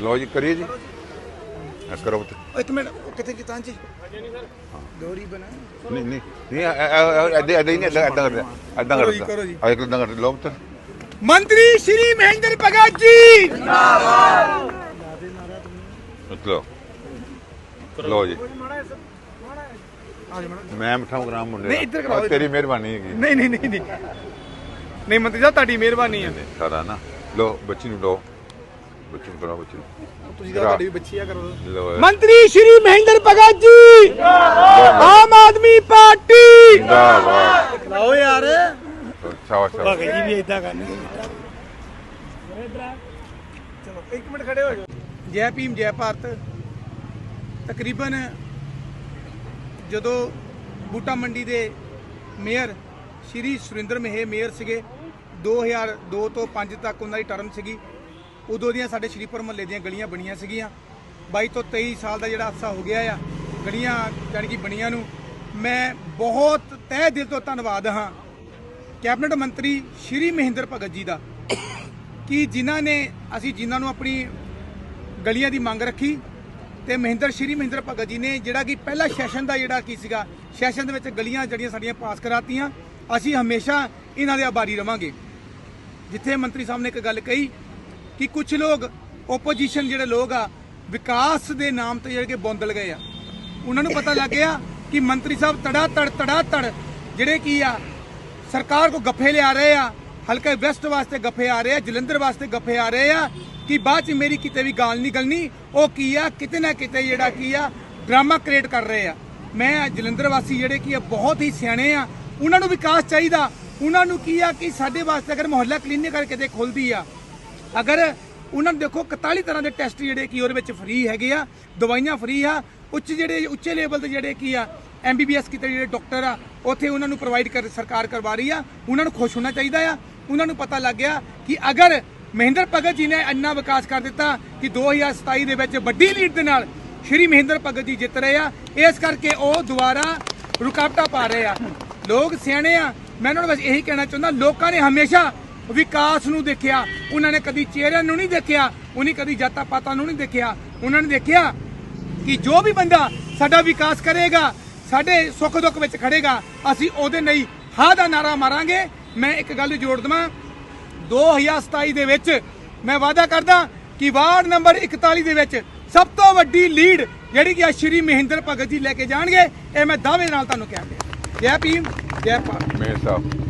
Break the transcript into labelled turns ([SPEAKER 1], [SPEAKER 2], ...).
[SPEAKER 1] ਲਓ ਜੀ ਕਰੀਏ ਜੀ। ਕਰੋ ਪੁੱਤ।
[SPEAKER 2] ਇੱਕ ਮਿੰਟ ਉਹ ਕਿੱਥੇ ਕੀਤਾ ਜੀ ਗੌਰੀ ਬਣਾ।
[SPEAKER 1] ਨਹੀਂ ਨਹੀਂ ਨਹੀਂ ਐਦਾਂ ਐਦਾਂ ਨਹੀਂ ਐਦਾਂ ਐਦਾਂ ਕਰਦੇ ਐਦਾਂ
[SPEAKER 2] ਕਰੋ ਜੀ, ਕਰੋ ਜੀ।
[SPEAKER 1] ਆ ਇੱਕ ਐਦਾਂ ਕਰਦੇ ਲਓ ਪੁੱਤ
[SPEAKER 2] ਮੰਤਰੀ ਸ਼੍ਰੀ ਮਹਿੰਦਰ ਭਗਤ ਜੀ।
[SPEAKER 1] ਲਓ। ਲਓ ਜੀ। ਮੈਂ ਮਠਾਉ ਗ੍ਰਾਮ ਮੁੰਡੇ
[SPEAKER 2] ਨਹੀਂ,
[SPEAKER 1] ਦਾ।
[SPEAKER 2] ਇੱਧਰ ਕਰਾਓ,
[SPEAKER 1] ਆਹ ਤੇਰੀ ਮਿਹਰਬਾਨੀ ਹੈਗੀ।
[SPEAKER 2] ਨਹੀਂ ਨਹੀਂ ਨਹੀਂ ਨਹੀਂ। ਨਹੀਂ ਮੰਤਰੀ ਸਾਹਿਬ ਤੁਹਾਡੀ ਮਿਹਰਬਾਨੀ ਆ।
[SPEAKER 1] ਸਾਰਾ ਨਾ। ਲਓ ਬੱਚੀ ਨੂੰ ਲਓ। ਬੱਚੀ ਨੂੰ ਕਰਾਓ ਬੱਚੀ ਨੂੰ।
[SPEAKER 2] ਤੁਸੀਂ ਤਾਂ ਤੁਹਾਡੀ ਵੀ ਬੱਚੀ ਆ ਕਰੋ।
[SPEAKER 1] ਲਓ
[SPEAKER 2] ਮੰਤਰੀ ਸ਼੍ਰੀ ਮਹਿੰਦਰ ਭਗਤ ਜੀ। ਆਮ ਆਦਮੀ ਪਾਰਟੀ।
[SPEAKER 1] ਜਿੰਦਾਬਾਦ।
[SPEAKER 2] ਲਾਓ ਯਾਰ।
[SPEAKER 1] ਸ਼ਾਬਾਸ਼ ਸ਼ਾਬਾਸ਼
[SPEAKER 2] ਜੀ ਵੀ ਇਦਾਂ ਕਰਨਗੇ। ਚਲੋ ਇੱਕ ਮਿੰਟ ਖੜੇ ਹੋ ਜਾਓ ਜੈ ਭੀਮ ਜੈ ਭਾਰਤ। ਤਕਰੀਬਨ ਜਦੋਂ ਬੂਟਾ ਮੰਡੀ ਦੇ ਮੇਅਰ ਸ਼੍ਰੀ ਸੁਰਿੰਦਰ ਮਹੇ ਮੇਅਰ ਸੀਗੇ 2002 ਤੋਂ 5 ਤੱਕ ਉਹਨਾਂ ਦੀ ਟਰਮ ਸੀਗੀ। ਉਦੋਂ ਦੀਆਂ ਸਾਡੇ ਸ਼੍ਰੀਪੁਰ ਮਹੱਲੇ ਦੀਆਂ ਗਲੀਆਂ ਬਣੀਆਂ ਸੀਗੀਆਂ। 22 ਤੋਂ 23 ਸਾਲ ਦਾ ਜਿਹੜਾ ਅਰਸਾ ਹੋ ਗਿਆ ਆ, ਗਲੀਆਂ ਜਾਣੀ ਕਿ ਬਣੀਆਂ ਨੂੰ, ਮੈਂ ਬਹੁਤ ਤਹਿ ਦਿਲ ਤੋਂ ਧੰਨਵਾਦ ਹਾਂ। ਕੈਬਨਿਟ ਮੰਤਰੀ ਸ਼੍ਰੀ ਮਹਿੰਦਰ ਭਗਤ ਜੀ ਦਾ, ਕਿ ਜਿਨ੍ਹਾਂ ਨੇ ਅਸੀਂ ਜਿਨ੍ਹਾਂ ਨੂੰ ਆਪਣੀ ਗਲੀਆਂ ਦੀ ਮੰਗ ਰੱਖੀ ਤੇ ਮਹਿੰਦਰ, ਸ਼੍ਰੀ ਮਹਿੰਦਰ ਭਗਤ ਜੀ ਨੇ ਜਿਹੜਾ ਕਿ ਪਹਿਲਾ ਸੈਸ਼ਨ ਦਾ ਜਿਹੜਾ ਕੀ ਸੀਗਾ, ਸੈਸ਼ਨ ਦੇ ਵਿੱਚ ਗਲੀਆਂ ਜਿਹੜੀਆਂ ਸਾਡੀਆਂ ਪਾਸ ਕਰਾਤੀਆਂ, ਅਸੀਂ ਹਮੇਸ਼ਾ ਇਹਨਾਂ ਦੇ ਆਭਾਰੀ ਰਵਾਂਗੇ। ਜਿੱਥੇ ਮੰਤਰੀ ਸਾਹਿਬ ਨੇ ਇੱਕ ਗੱਲ ਕਹੀ ਕਿ ਕੁਝ ਲੋਕ ਓਪੋਜੀਸ਼ਨ ਜਿਹੜੇ ਲੋਕ ਆ, ਵਿਕਾਸ ਦੇ ਨਾਮ ਤੇ ਜਿਹੜੇ ਕਿ ਬੌਂਦਲ ਗਏ ਆ। ਉਹਨਾਂ ਨੂੰ ਪਤਾ ਲੱਗ ਗਿਆ ਕਿ ਮੰਤਰੀ ਸਾਹਿਬ ਤੜਾ ਤੜ ਤੜਾ ਤੜ ਜਿਹੜੇ ਕੀ ਆ, ਸਰਕਾਰ ਕੋ ਗੱਫੇ ਲਿਆ ਰਹੇ ਆ, ਹਲਕਾ ਵੈਸਟ ਵਾਸਤੇ ਗੱਫੇ ਆ ਰਹੇ ਆ, ਜਲੰਧਰ ਵਾਸਤੇ ਗੱਫੇ ਆ ਰਹੇ ਆ, ਕਿ ਬਾਅਦ ਚ ਮੇਰੀ ਕਿਤੇ ਵੀ ਗਾਲ ਨਹੀਂ ਗਲਣੀ, ਉਹ ਕੀ ਆ, ਕਿਤੇ ਨਾ ਕਿਤੇ ਜਿਹੜਾ ਕੀ ਆ, ਡਰਾਮਾ ਕ੍ਰੀਏਟ ਕਰ ਰਹੇ ਆ। ਮੈਂ ਜਲੰਧਰ ਵਾਸੀ ਜਿਹੜੇ ਕੀ ਆ, ਬਹੁਤ ਹੀ ਸਿਆਣੇ ਆ, ਉਹਨਾਂ ਨੂੰ ਵਿਕਾਸ ਚਾਹੀਦਾ। ਉਹਨਾਂ ਨੂੰ ਕੀ ਆ ਕਿ ਸਾਡੇ ਵਾਸਤੇ ਅਗਰ ਮੁਹੱਲਾ ਕਲੀਨਿਕ ਕਰਕੇ ਕਿਤੇ ਖੁੱਲਦੀ ਆ ਅਗਰ ਉਹਨਾਂ ਨੂੰ ਦੇਖੋ 41 ਤਰ੍ਹਾਂ ਦੇ ਟੈਸਟ ਜਿਹੜੇ ਕੀ ਉਹਦੇ ਵਿੱਚ ਫ੍ਰੀ ਹੈਗੇ ਆ, ਦਵਾਈਆਂ ਫ੍ਰੀ ਆ, ਉੱਚ ਜਿਹੜੇ ਉੱਚੇ ਲੈਵਲ ਤੇ ਜਿਹੜੇ ਕੀ ਆ ਐਮਬੀਬੀਐਸ ਕੀਤੇ ਜਿਹੜੇ ਡਾਕਟਰ ਆ, ਉੱਥੇ ਉਹਨਾਂ ਨੂੰ ਪ੍ਰੋਵਾਈਡ ਕਰ, ਸਰਕਾਰ ਕਰਵਾ ਰਹੀ ਆ, ਉਹਨਾਂ ਨੂੰ ਖੁਸ਼ ਹੋਣਾ ਚਾਹੀਦਾ ਆ। ਉਹਨਾਂ ਨੂੰ ਪਤਾ ਲੱਗ ਗਿਆ ਕਿ ਅਗਰ ਮਹਿੰਦਰ ਭਗਤ ਜੀ ਨੇ ਇੰਨਾ ਵਿਕਾਸ ਕਰ ਦਿੱਤਾ ਕਿ 2027 ਦੇ ਵਿੱਚ ਵੱਡੀ ਲੀਡ ਦੇ ਨਾਲ ਸ਼੍ਰੀ ਮਹਿੰਦਰ ਭਗਤ ਜੀ ਜਿੱਤ ਰਹੇ ਆ, ਇਸ ਕਰਕੇ ਉਹ ਦੁਬਾਰਾ ਰੁਕਾਵਟਾਂ ਪਾ ਰਹੇ ਆ। ਲੋਕ ਸਿਆਣੇ ਆ, ਮੈਂ ਉਹਨਾਂ ਨੂੰ ਬਸ ਇਹੀ ਕਹਿਣਾ ਚਾਹੁੰਦਾ, ਲੋਕਾਂ ਨੇ ਹਮੇਸ਼ਾ ਵਿਕਾਸ ਨੂੰ ਦੇਖਿਆ, ਉਹਨਾਂ ਨੇ ਕਦੀ ਚਿਹਰਿਆਂ ਨੂੰ ਨਹੀਂ ਦੇਖਿਆ, ਉਹਨੇ ਕਦੀ ਜਾਤਾਂ ਪਾਤਾਂ ਨੂੰ ਨਹੀਂ ਦੇਖਿਆ। ਉਹਨਾਂ ਨੇ ਦੇਖਿਆ ਕਿ ਜੋ ਵੀ ਬੰਦਾ ਸਾਡਾ ਵਿਕਾਸ ਕਰੇਗਾ, ਸਾਡੇ ਸੁੱਖ ਦੁੱਖ ਵਿੱਚ ਖੜੇਗਾ, ਅਸੀਂ ਉਹਦੇ ਲਈ ਹਾਂ ਦਾ ਨਾਰਾ ਮਾਰਾਂਗੇ। ਮੈਂ ਇੱਕ ਗੱਲ ਜੋੜ ਦਵਾਂ 2027 ਦੇ ਵਿੱਚ ਮੈਂ ਵਾਅਦਾ ਕਰਦਾ ਕਿ ਵਾਰਡ ਨੰਬਰ 41 ਦੇ ਵਿੱਚ ਸਭ ਤੋਂ ਵੱਡੀ ਲੀਡ ਜਿਹੜੀ ਕਿ ਆ ਸ਼੍ਰੀ ਮਹਿੰਦਰ ਭਗਤ ਜੀ ਲੈ ਕੇ ਜਾਣਗੇ, ਇਹ ਮੈਂ ਦਾਅਵੇ ਨਾਲ ਤੁਹਾਨੂੰ ਕਹਿ ਰਿਹਾ ਜੈ ਭੀਮ, ਜੈ ਭਾਰਤ।
[SPEAKER 1] ਮੇਰ ਸਾਹਿਬ